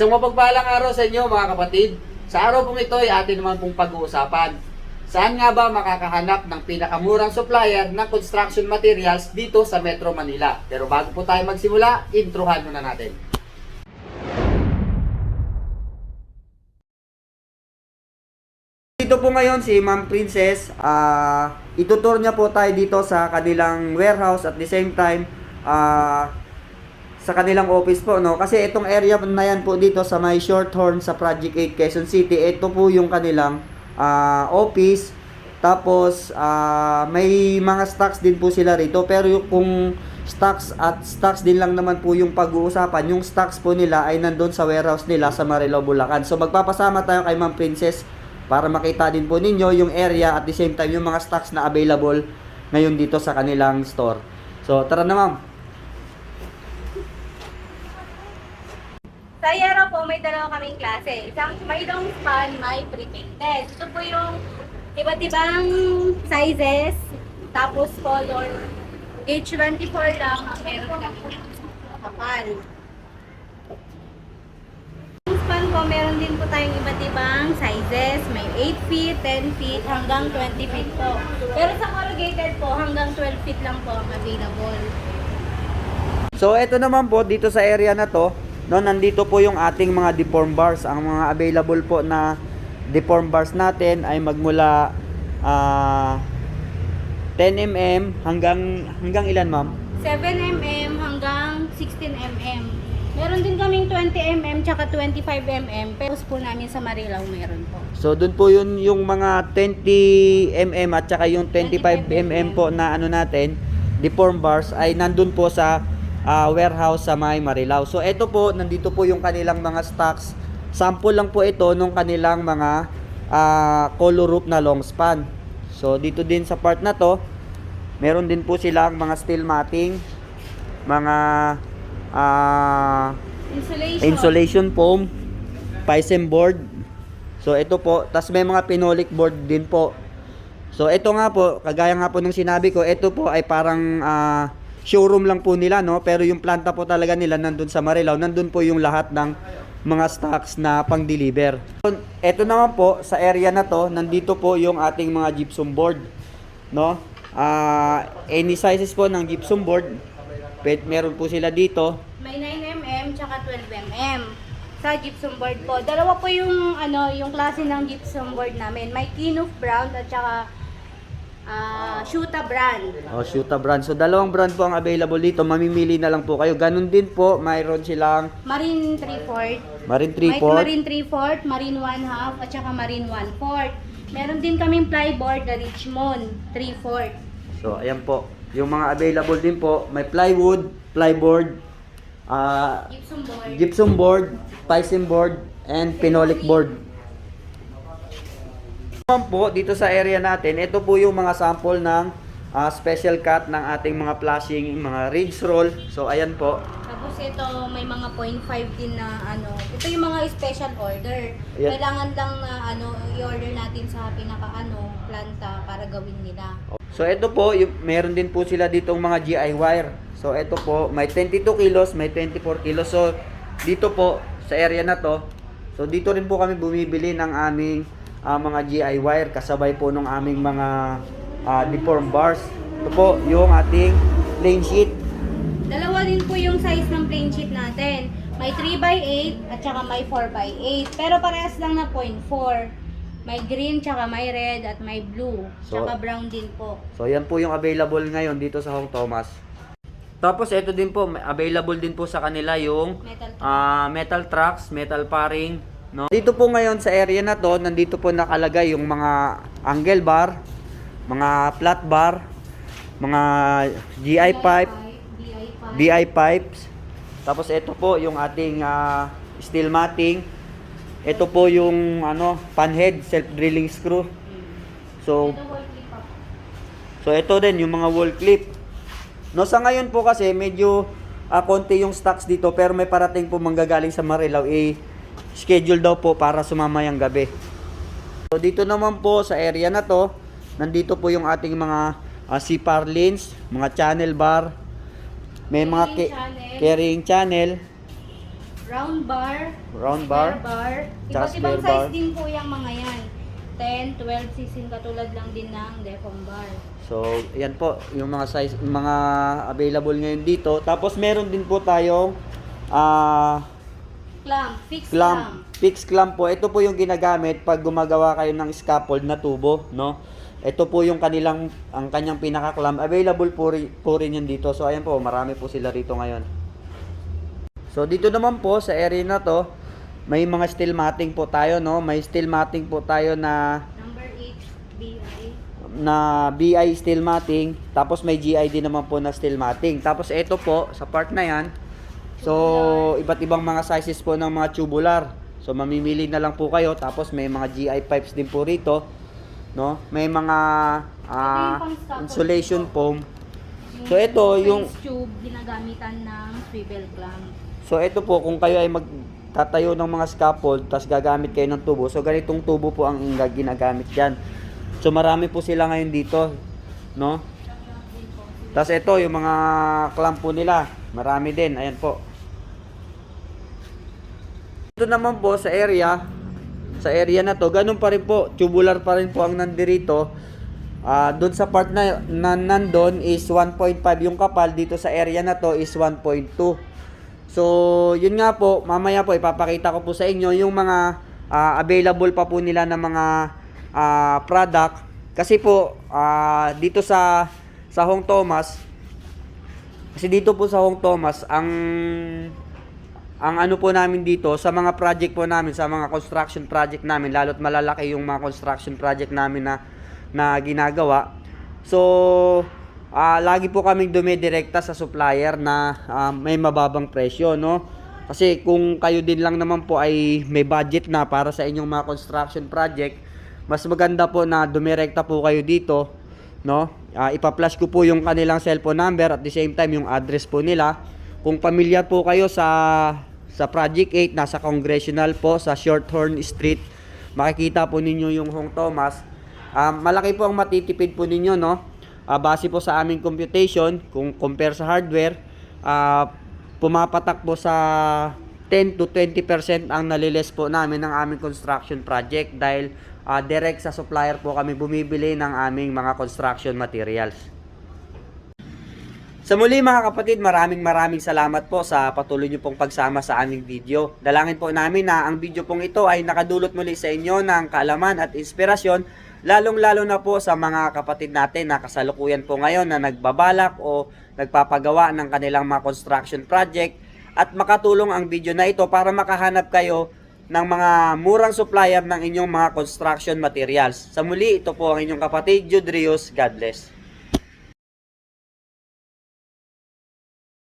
Isang mapagpalang araw sa inyo mga kapatid. Sa araw pong ito ay atin naman pong pag-uusapan. Saan nga ba makakahanap ng pinakamurang supplier ng construction materials dito sa Metro Manila? Pero bago po tayo magsimula, introhan muna natin. Dito po ngayon si Ma'am Princess, ah itutur niya po tayo dito sa kanilang warehouse at the same time ah sa kanilang office po no? Kasi itong area na yan po dito sa may Shorthorn sa Project 8 Quezon City ito po yung kanilang ah, office. Tapos ah, may mga stocks din po sila rito. Pero yung kung stocks at stocks din lang naman po yung pag-uusapan yung stocks po nila ay nandun sa warehouse nila sa Marilao Bulacan. So magpapasama tayo kay Ma'am Princess para makita din po ninyo yung area at the same time yung mga stocks na available ngayon dito sa kanilang store. So tara na ma'am Sa Yero po, may dalawa kaming klase. Isang may long span, may pre-painted. Ito po yung iba't ibang sizes, tapos color. Age 24 lang, ang meron po kapal. Long span po, meron din po tayong iba't ibang sizes. May 8 feet, 10 feet, hanggang 20 feet po. Pero sa corrugated po, hanggang 12 feet lang po ang available. So ito naman po dito sa area na to, no, nandito po yung ating mga deform bars. Ang mga available po na deform bars natin ay magmula ah 10 mm hanggang hanggang ilan ma'am? 7mm hanggang 16mm. Meron din kaming 20mm tsaka 25mm. Pero po namin sa Marilao meron po. So doon po yun yung mga 20 mm at saka yung 25 mm po na ano natin, deform bars ay nandun po sa ah, warehouse sa May Marilao. So ito po, nandito po yung kanilang mga stocks. Sample lang po ito nung kanilang mga ah, color roof na long span. So dito din sa part na to, meron din po silang mga steel matting, mga ah Insulation. insulation foam, Pisem board. So ito po, tas may mga pinolik board din po. So ito nga po, kagaya nga po ng sinabi ko, ito po ay parang ah, showroom lang po nila no, pero yung planta po talaga nila nandun sa Marilao, nandun po yung lahat ng mga stocks na pang-deliver. Ito naman po sa area na to, nandito po yung ating mga gypsum board, no? Ah, any sizes po ng gypsum board, pwede meron po sila dito. May 9mm tsaka 12mm. Sa gypsum board po. Dalawa po yung ano, yung klase ng gypsum board namin. May Kinuf brand at tsaka ah Shuta brand. Oh, Shuta brand. So, dalawang brand po ang available dito. Mamimili na lang po kayo. Ganun din po, mayroon silang Marine 3/4. Marine May 3 Marine 3/4, Marine 1 half at saka Marine 1/4. Meron din kaming plyboard na Richmond 3/4. So, ayan po. Yung mga available din po, may plywood, plyboard, ah, Gypsum board. gypsum board, Pisum board, and phenolic board. Naman po, dito sa area natin, ito po yung mga sample ng ah, special cut ng ating mga flashing, mga ridge roll. So, ayan po. Tapos ito may mga 0.5 din na ano. Ito yung mga special order. Ayan. Kailangan lang na ano i-order natin sa pinaka ano planta para gawin nila. So ito po, yung, meron din po sila ditong mga GI wire. So ito po, may 22 kilos, may 24 kilos. So dito po, sa area na to, so dito rin po kami bumibili ng aming ah, mga GI wire kasabay po ng aming mga ah, deform bars. Ito po, yung ating plain sheet. Dalawa din po yung size ng plain sheet natin. May 3x8 at saka may 4x8. Pero parehas lang na 0.4. May green, tsaka may red, at may blue. So- Tsaka brown din po. So yan po yung available ngayon dito sa Hong Thomas. Tapos ito din po, available din po sa kanila yung Metal ah metal trucks, metal paring, no? Dito po ngayon sa area na to, nandito po nakalagay yung mga angle bar, mga flat bar, mga GI pipe, DI pipe. DI pipes. Tapos ito po yung ating ah, steel matting. Ito po yung ano, panhead self drilling screw. So. So ito din yung mga wall clip. No sa ngayon po kasi medyo ah, konti yung stocks dito pero may parating po manggagaling sa Marilao eh schedule daw po para sumamayang gabi. So dito naman po sa area na to, nandito po yung ating mga uh, CPAR lens, mga channel bar, may mga Carrying ca- channel. carrying channel, round bar, Round bar. bar. Iba't ibang size bar. din po yung mga yan. 10, 12 sisin katulad lang din ng Defcon bar. So, yan po, yung mga size, mga available ngayon dito. Tapos meron din po tayong ah Clamp, fixed clamp, clamp. fixed clamp po. Ito po yung ginagamit pag gumagawa kayo ng scaffold na tubo, no? Ito po yung kanilang, ang kanyang pinaka-clamp. Available po, ri- po rin yan dito. So, ayan po, marami po sila rito ngayon. So, dito naman po, sa area na to, may mga steel matting po tayo, no? May steel matting po tayo na Number 8, BI. na BI steel matting, tapos may GI din naman po na steel matting. Tapos ito po, sa part na yan, so iba't ibang mga sizes po ng mga tubular. So mamimili na lang po kayo, tapos may mga GI pipes din po rito, no? May mga pang-scaffold insulation foam. So, ito, yung- tube, ginagamitan ng swivel clamp. So ito po, kung kayo ay magtatayo ng mga scaffold, tapos gagamit kayo ng tubo, so ganitong tubo po ang ginagamit dyan. So marami po sila ngayon dito, no? Tapos ito, yung mga clamp po nila, marami din, ayan po. Ito naman po sa area, sa area na to, ganun pa rin po, tubular pa rin po ang nandirito. Ah, doon sa part na, na nandun is 1.5 yung kapal, dito sa area na to is 1.2. So, yun nga po, mamaya po ipapakita ko po sa inyo yung mga ah, available pa po nila ng mga ah, product. Kasi po, ah, dito sa sa Hong Thomas, kasi dito po sa Hong Thomas, ang ang ano po namin dito sa mga project po namin, sa mga construction project namin, lalo't malalaki yung mga construction project namin na na ginagawa. So, ah lagi po kaming dumidirekta sa supplier na ah, may mababang presyo, no? Kasi kung kayo din lang naman po ay may budget na para sa inyong mga construction project, mas maganda po na dumirekta po kayo dito, no? Ah, ipa-flash ko po yung kanilang cellphone number at the same time yung address po nila. Kung pamilyar po kayo sa sa Project 8 nasa Congressional po sa Shorthorn Street, makikita po ninyo yung Hong Thomas. Ah, malaki po ang matitipid po ninyo, no? Ah, base po sa aming computation, kung compare sa hardware, ah, pumapatak po sa 10 to 20% ang naliles po namin ng aming construction project dahil ah, direct sa supplier po kami bumibili ng aming mga construction materials. Sa muli mga kapatid, maraming maraming salamat po sa patuloy niyo pong pagsama sa aming video. Dalangin po namin na ang video pong ito ay nakadulot muli sa inyo ng kaalaman at inspirasyon, lalong-lalo na po sa mga kapatid natin na kasalukuyan po ngayon na nagbabalak o nagpapagawa ng kanilang mga construction project at makatulong ang video na ito para makahanap kayo ng mga murang supplier ng inyong mga construction materials. Sa muli, ito po ang inyong kapatid, Jude Rios. God bless.